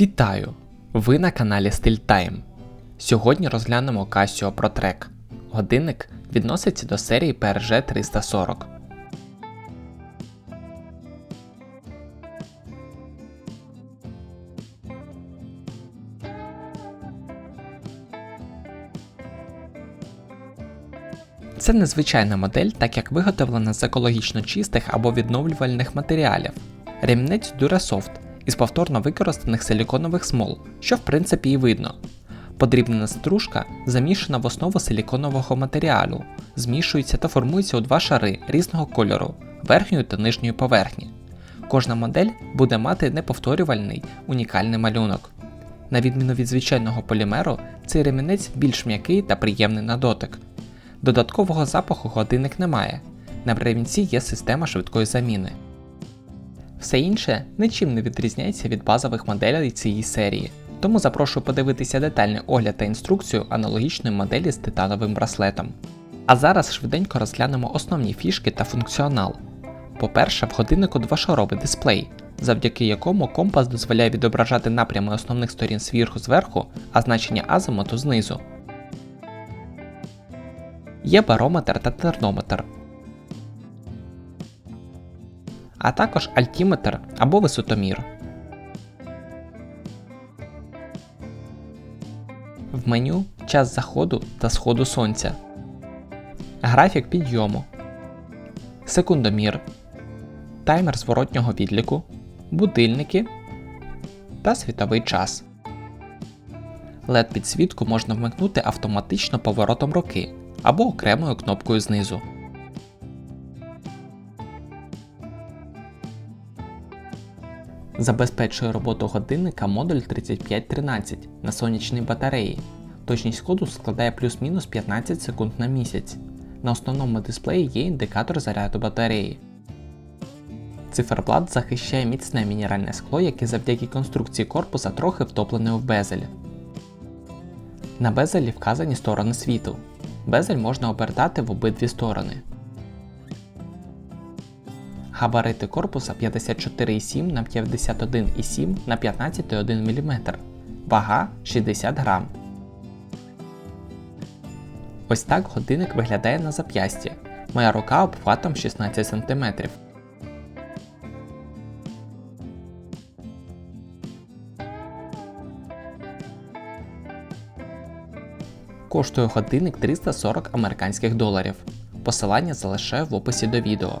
Вітаю! Ви на каналі Style Time. Сьогодні розглянемо Casio ProTrack. Годинник відноситься до серії PRG 340. Це незвичайна модель, так як виготовлена з екологічно чистих або відновлювальних матеріалів. Ремінець Durasoft із повторно використаних силіконових смол, що в принципі і видно. Подрібнена стружка замішана в основу силіконового матеріалу, змішується та формується у два шари різного кольору верхньої та нижньої поверхні. Кожна модель буде мати неповторювальний унікальний малюнок. На відміну від звичайного полімеру, цей ремінець більш м'який та приємний на дотик. Додаткового запаху годинник немає. На ремінці є система швидкої заміни. Все інше нічим не відрізняється від базових моделей цієї серії, тому запрошую подивитися детальний огляд та інструкцію аналогічної моделі з титановим браслетом. А зараз швиденько розглянемо основні фішки та функціонал. По-перше, в годиннику двошаровий дисплей, завдяки якому компас дозволяє відображати напрями основних сторін свірху зверху, а значення азимуту знизу. Є барометр та тернометр, а також альтіметр або висотомір. В меню час заходу та сходу сонця, графік підйому, секундомір, таймер зворотнього відліку, будильники та світовий час. led підсвітку можна вмикнути автоматично поворотом руки або окремою кнопкою знизу. Забезпечує роботу годинника модуль 3513 на сонячній батареї. Точність ходу складає плюс-мінус 15 секунд на місяць. На основному дисплеї є індикатор заряду батареї. Циферблат захищає міцне мінеральне скло, яке завдяки конструкції корпуса трохи втоплене в безель. На безелі вказані сторони світу. Безель можна обертати в обидві сторони. Габарити корпуса 54,7 на 51,7 на 15,1 мм. Вага 60 грам. Ось так годинник виглядає на зап'ясті. Моя рука обхватом 16 см. Коштує годинник 340 американських доларів. Посилання залишаю в описі до відео.